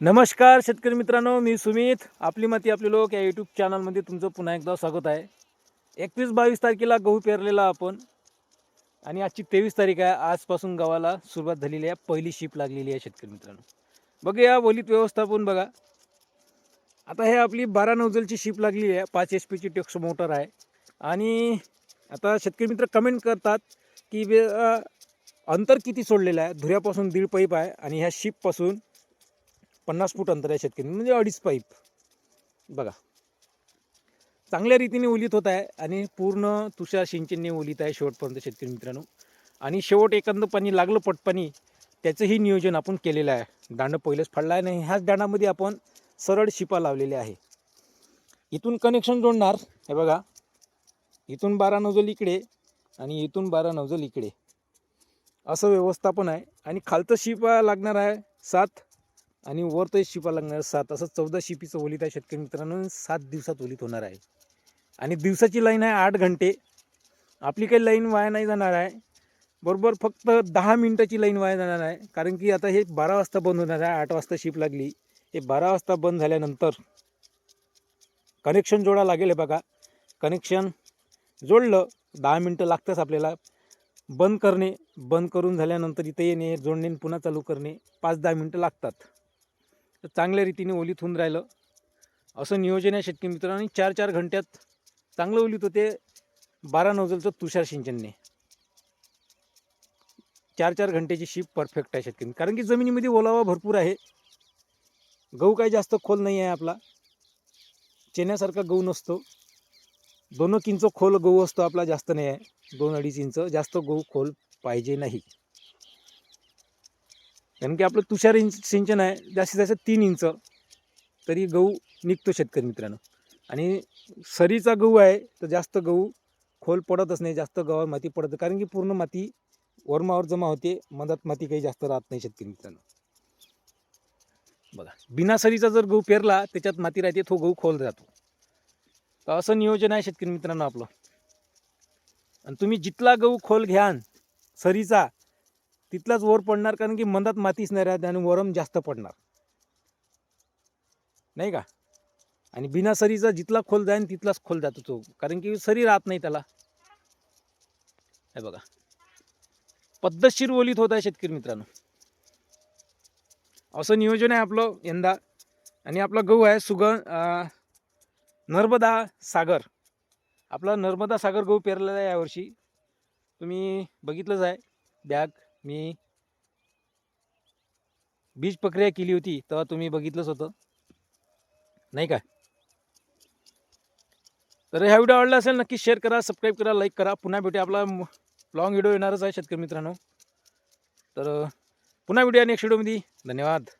नमस्कार शेतकरी मित्रांनो मी सुमित. आपली माती आपले लोक या यूट्यूब चॅनलमध्ये तुमचं पुन्हा एकदा स्वागत आहे. एकवीस बावीस तारखेला गहू पेरलेला आपण आणि आजची तेवीस तारीख आहे. आजपासून गावाला सुरुवात झालेली आहे. पहिली शिप लागलेली आहे शेतकरी मित्रांनो. बघूया वलीत व्यवस्थापन बघा. आता हे आपली बारा नौजलची शिप लागलेली आहे. पाच एच पीची टेक्स मोटर आहे. आणि आता शेतकरी मित्र कमेंट करतात की बे अंतर किती सोडलेलं आहे? धुऱ्यापासून दीड पाईप आहे आणि ह्या शिपपासून पन्नास फूट अंतर आहे शेतकरी. म्हणजे अडीच पाईप. बघा. चांगल्या रीतीने ओलीत होत आहे आणि पूर्ण तुषार सिंचनने ओलीत आहे शेवटपर्यंत शेतकरी मित्रांनो. आणि शेवट एखादं पाणी लागलं पटपाणी त्याचंही नियोजन आपण केलेलं आहे. दांड पहिलेच फाडला आहे आणि ह्याच दांडामध्ये आपण सरळ शिपा लावलेले आहे. इथून कनेक्शन जोडणार. हे बघा. इथून बारा नवजल इकडे आणि इथून बारा नवजल इकडे. असं व्यवस्थापन आहे. आणि खालचं शिपा लागणार आहे सात आणि वर तर शिपा लागणार सात असं चौदा शिपीचं ओलीत आहे शेतकरी मित्रांनो सात दिवसात ओलीत होणार आहे. आणि दिवसाची लाईन आहे आठ घंटे. आपली काही लाईन वाया नाही जाणार आहे. बरोबर फक्त दहा मिनटाची लाईन वाया जाणार आहे. कारण की आता हे बारा वाजता बंद होणार आहे आठ वाजता शिप लागली. हे बारा वाजता बंद झाल्यानंतर कनेक्शन जोडा लागेल हे बघा. कनेक्शन जोडलं दहा मिनटं लागतंच आपल्याला. बंद करणे बंद करून झाल्यानंतर इथे येणे जोडणे पुन्हा चालू करणे पाच दहा मिनटं लागतात. तर चांगल्या रीतीने ओलीत होऊन राहिलं. असं नियोजन आहे शेतकरी मित्र आणि चार चार घंट्यात चांगलं ओलीत होते. बारा नोजलचं तुषार सिंचनने. चार चार घंट्याची शीप परफेक्ट आहे शेतकरी. कारण की जमिनीमध्ये ओलावा भरपूर आहे. गहू काही जास्त खोल नाही आहे आपला. चेन्यासारखा गहू नसतो. दोन इंच खोल गहू असतो आपला. जास्त नाही आहे. दोन अडीच इंच जास्त गहू खोल पाहिजे नाही. कारण की आपलं तुषार इंच सिंचन आहे जास्तीत जास्त तीन इंच. तरी गहू निघतो शेतकरी मित्रांनो. आणि सरीचा गहू आहे तर जास्त गहू खोल पडतच नाही जास्त गव्हावर माती पडत कारण की पूर्ण माती वरमावर जमा होते मधात माती काही जास्त राहत नाही शेतकरी मित्रांनो. बघा बिना सरीचा जर गहू पेरला त्याच्यात माती राहते तो गहू खोल जातो तर असं नियोजन आहे शेतकरी मित्रांनो आपलं. आणि तुम्ही जिथला गहू खोल घ्यान सरीचा तिथलाच वर पडणार कारण की मंदात मातीच नाही राहत आणि वरम जास्त पडणार. नाही का? आणि बिना सरीचा जिथला खोल जाईन तिथलाच खोल जातो तो. कारण की सरी राहत नाही त्याला. हे बघा. पद्धतशीर ओलीत होत आहे शेतकरी मित्रांनो. असं नियोजन आहे आपलं यंदा. आणि आपला गहू आहे सुग नर्मदा सागर. आपला नर्मदा सागर गहू पेरलेला आहे यावर्षी. तुम्ही बघितलंच आहे. बॅग. मी बीज प्रक्रिया केली होती तेव्हा तुम्ही बघितलंच होतं. नाही काय तर ह्या व्हिडिओ आवडला असेल नक्की शेअर करा सबस्क्राईब करा लाईक करा. पुन्हा भेटूया. आपला लॉंग व्हिडिओ येणारच आहे शेतकरी मित्रांनो. तर पुन्हा व्हिडिओ नेक्स्ट व्हिडिओमध्ये धन्यवाद.